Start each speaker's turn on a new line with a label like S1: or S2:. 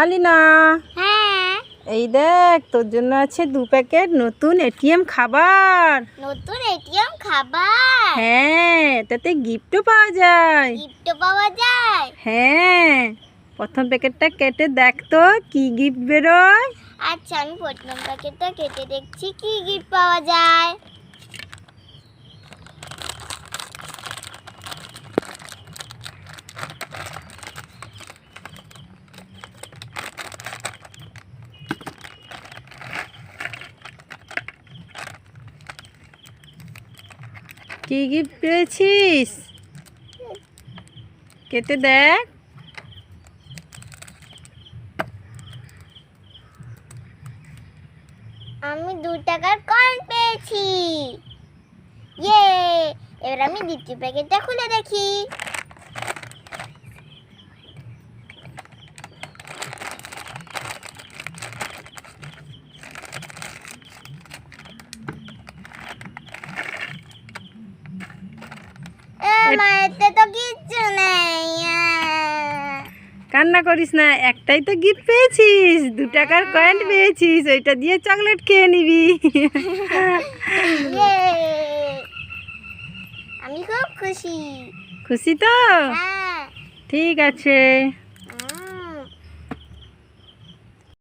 S1: আলিনা।
S2: হ্যাঁ
S1: এই দেখ তোর জন্য আছে দু প্যাকেট নতুন এটিএম খাবার।
S2: নতুন এটিএম খাবার?
S1: হ্যাঁ এটাতে গিফটও পাওয়া যায়।
S2: গিফট পাওয়া যায়?
S1: হ্যাঁ প্রথম প্যাকেটটা কেটে দেখ তো কি গিফট বেরোয়।
S2: আচ্ছা আমি প্রথম প্যাকেটটা কেটে দেখছি কি গিফট পাওয়া যায়?
S1: কি গিফট পেয়েছিস? কেটে দেখ।
S2: আমি দু টাকার কয়েন পেয়েছি। এবার আমি দ্বিতীয় প্যাকেটটা খুলে দেখি। মায়েতে তো কিচ্ছু নেই
S1: কান্না করিস না একটাই তো গিফট পেয়েছিস দু টাকার কয়েন পেয়েছিস ওইটা দিয়ে চকলেট খেয়ে নিবি।
S2: ইয়ে। আমি খুব খুশি।
S1: খুশি তো?
S2: হ্যাঁ।
S1: ঠিক আছে।